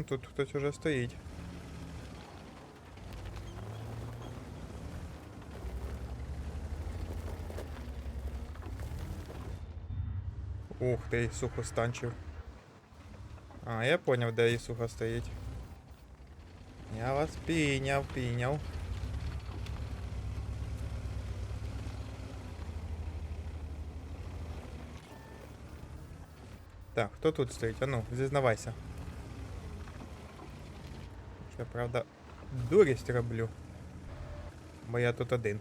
Угу, тут хтось уже стоїть. Ух ти, сухо станчив. А, я поняв, де Ісуха стоїть. Я вас пійняв, пійняв. Так, хто тут стоїть? А ну, зізнавайся. Я правда дурість роблю. Бо я тут один.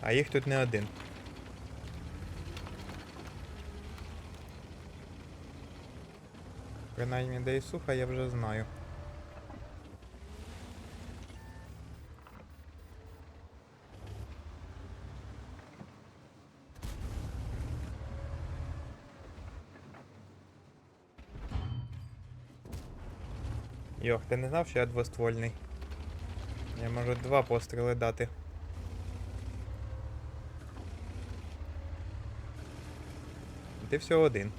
А їх тут не один. Принаймні де Ісуха я вже знаю. Йох, ти не знав, що я двоствольний? Я можу два постріли дати. Ти всього один.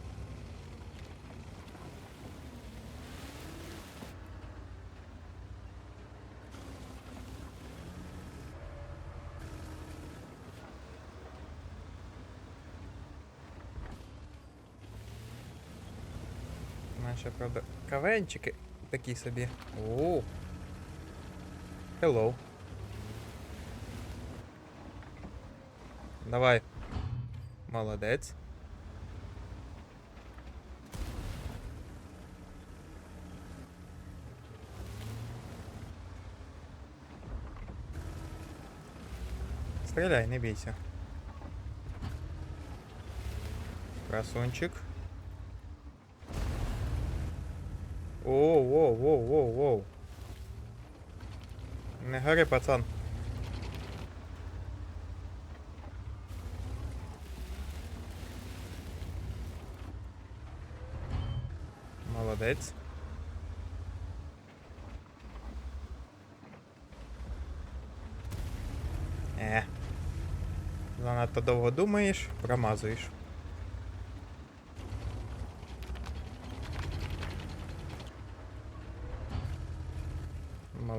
Наші, правда, кавенчики такі собі. О. Hello. Давай. Молодець. Стріляй, не бійся. Красунчик. Оу, воу, воу, воу, воу. Не гори, пацан. Молодець. Е. Занадто довго думаєш, промазуєш.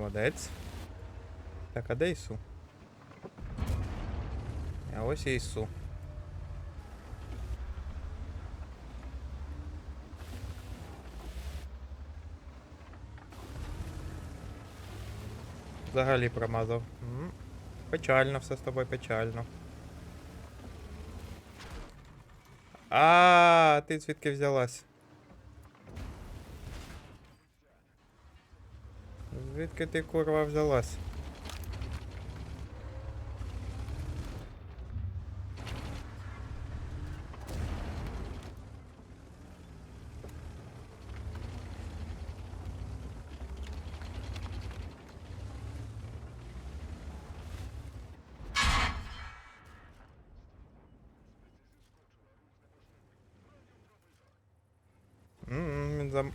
Молодець. Так, а де Ісу? А ось і Ісу. Взагалі промазав. Печально все з тобою печально. А, ти звідки взялась? Звідки ти курва взялась?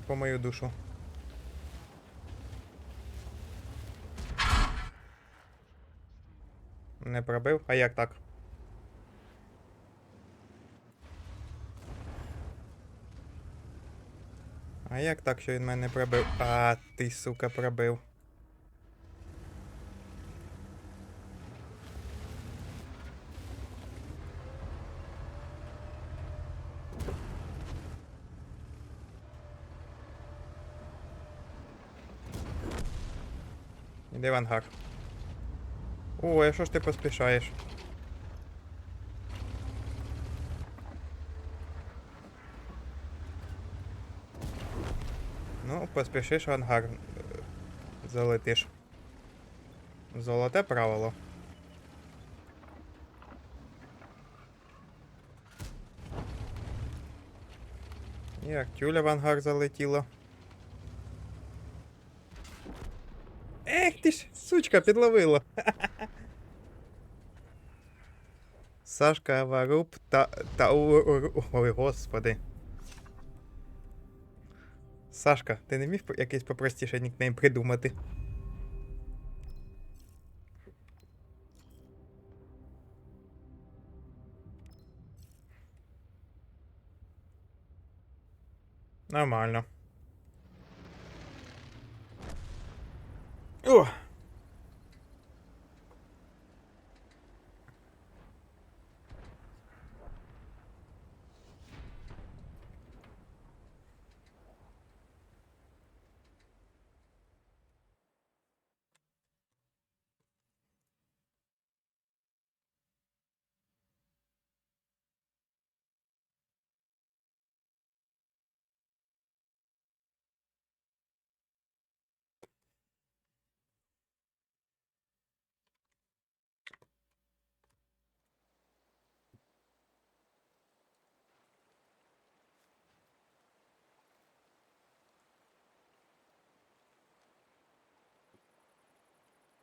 По мою душу. Не пробив? А як так? А як так, що він мене пробив? А, ти, сука, пробив. Іди в ангар. Ой, а що ж ти поспішаєш? Ну, поспішиш ангар. е, Залетиш. Золоте правило. Як тюля в ангар залетіла. Ех ти ж, сучка, підловила. Сашка Варуб та. та. Ой, господи. Сашка, ти не міг якийсь попростіше нікнейм придумати? Нормально. О!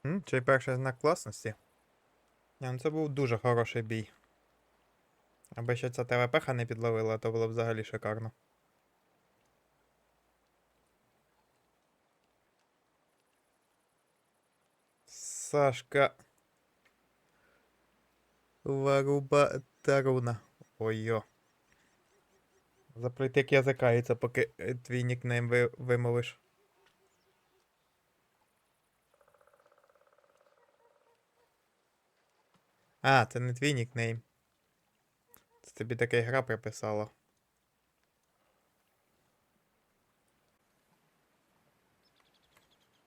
М, перший знак класності? Ні, ну це був дуже хороший бій. Аби ще ця ТВПха не підловила, то було б взагалі шикарно. Сашка. Варуба Таруна. Ой-йо. Заплетик язикається, поки е, твій нікнейм ви, вимовиш. А, це не твій нікнейм. Це тобі така гра приписала.